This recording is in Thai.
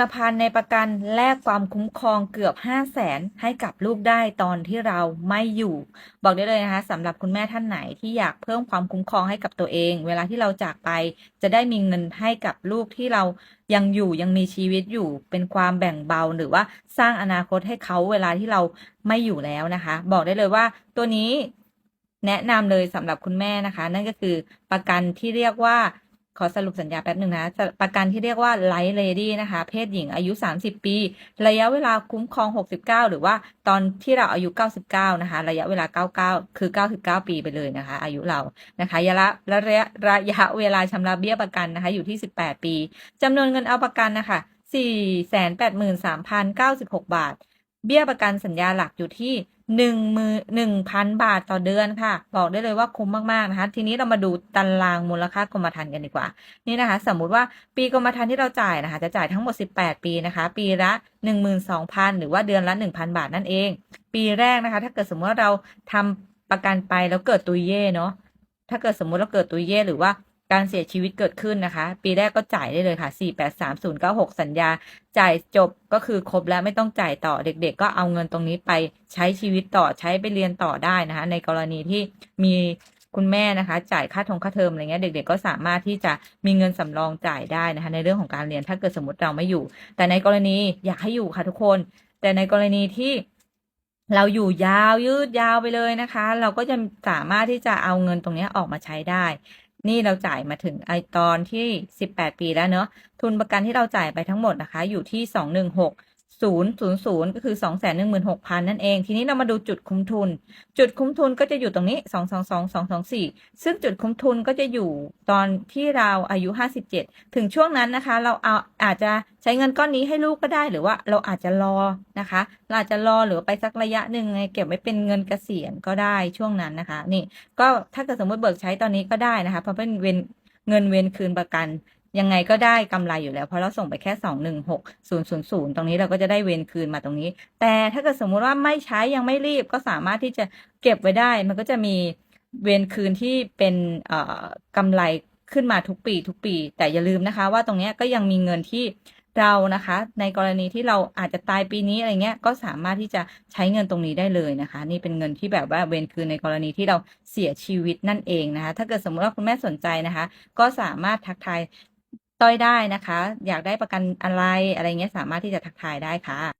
ละพันในประกันแลกความคุ้มครองเกือบ 5 0 0แสนให้กับลูกได้ตอนที่เราไม่อยู่ บอกได้เลยนะคะสำหรับคุณแม่ท่านไหนที่อยากเพิ่มความคุ้มครองให้กับตัวเอง เวลาที่เราจากไป จะได้มีเงินให้กับลูกที่เรายังอยู่ยังมีชีวิตอยู่เป็นความแบ่งเบาหรือว่าสร้างอนาคตให้เขาเวลาที่เราไม่อยู่แล้วนะคะ บอกได้เลยว่าตัวนี้แนะนำเลยสำหรับคุณแม่นะคะ นั่นก็คือประกันที่เรียกว่า ขอสรุปสัญญาแป๊บหนึ่งนะ ประกันที่เรียกว่า Light Lady นะคะ เพศหญิงอายุ 30 ปี ระยะเวลาคุ้มครอง 69 หรือว่าตอนที่เราอายุ 99 นะคะ ระยะเวลา 99 คือ 99 ปีไปเลยนะคะ อายุเรานะคะระยะระยะระยะเวลาชำระเบี้ยประกันนะคะ อยู่ที่ 18 ปีจำนวนเงินเอาประกันนะคะ483,096 บาท เบี้ยประกันสัญญาหลักอยู่ที่ หนึ่งมือหนึ่งพันบาทต่อเดือนค่ะ บอกได้เลยว่าคุ้มมากๆนะคะ ทีนี้เรามาดูตารางมูลค่ากรมธรรม์กันดีกว่า นี่นะคะ สมมุติว่าปีกรมธรรม์ที่เราจ่ายนะคะ จะจ่ายทั้งหมด 18 ปีนะคะ ปีละ 12,000 หรือว่าเดือนละ 1,000 บาทนั่นเอง ปีแรกนะคะ ถ้าเกิดสมมติว่าเราทำประกันไปแล้วเกิดตุยเย่เนาะถ้าเกิดสมมติเราเกิดตุยเย่หรือว่า การเสียชีวิตเกิดขึ้นนะคะ ปีแรกก็จ่ายได้เลยค่ะ 483096 สัญญา จ่ายจบก็คือครบแล้วไม่ต้องจ่ายต่อเด็ก ๆ ก็เอาเงินตรงนี้ไปใช้ชีวิตต่อใช้ไปเรียนต่อได้นะคะ ในกรณีที่มีคุณแม่นะคะ จ่ายค่าทงค่าเทอมอะไรเงี้ยเด็ก ๆ ก็สามารถที่จะมีเงินสำรองจ่ายได้นะคะ ในเรื่องของการเรียนถ้าเกิดสมมติเราไม่อยู่ แต่ในกรณีอยากให้อยู่ค่ะทุกคน แต่ในกรณีที่เราอยู่ยาวยืดยาวไปเลยนะคะ เราก็จะสามารถที่จะเอาเงินตรงนี้ออกมาใช้ได้ นี่เราจ่ายมาถึงไอตอนที่ 18 ปีแล้วเนอะทุนประกันที่เราจ่ายไปทั้งหมดนะคะ อยู่ที่ 216 000ก็คือ216,000นั่นเอง ทีนี้เรามาดูจุดคุ้มทุน จุดคุ้มทุนก็จะอยู่ตรงนี้222 224ซึ่งจุดคุ้มทุนก็จะอยู่ตอนที่เราอายุ57ถึงช่วงนั้นนะคะ เราเอาอาจจะใช้เงินก้อนนี้ให้ลูกก็ได้หรือว่าเราอาจจะรอนะคะเราอาจจะรอหรือไปสักระยะหนึ่งเก็บไว้เป็นเงินเกษียณก็ได้ช่วงนั้นนะคะ นี่ก็ถ้าเกิดสมมติเบิกใช้ตอนนี้ก็ได้นะคะเพราะเป็นเวนเงินเวนคืนประกัน ยังไงก็ได้กำไรอยู่แล้วเพราะเราส่งไปแค่สองหนึ่งหกศูนย์ศูนย์ศูนย์ตรงนี้เราก็จะได้เวนคืนมาตรงนี้ แต่ถ้าเกิดสมมุติว่าไม่ใช้ยังไม่รีบก็สามารถที่จะเก็บไว้ได้ มันก็จะมีเวนคืนที่เป็นเอ่อกำไรขึ้นมาทุกปี ทุกปี แต่อย่าลืมนะคะ ว่าตรงนี้ก็ยังมีเงินที่เรานะคะ ในกรณีที่เราอาจจะตายปีนี้อะไรเงี้ยก็สามารถที่จะใช้เงินตรงนี้ได้เลยนะคะ นี่เป็นเงินที่แบบว่าเวนคืนในกรณีที่เราเสียชีวิตนั่นเองนะคะ ถ้าเกิดสมมติว่าคุณแม่สนใจนะคะ ก็สามารถทักทาย ต้อยได้นะคะ อยากได้ประกันอะไรอะไรเงี้ยสามารถที่จะทักทายได้ค่ะ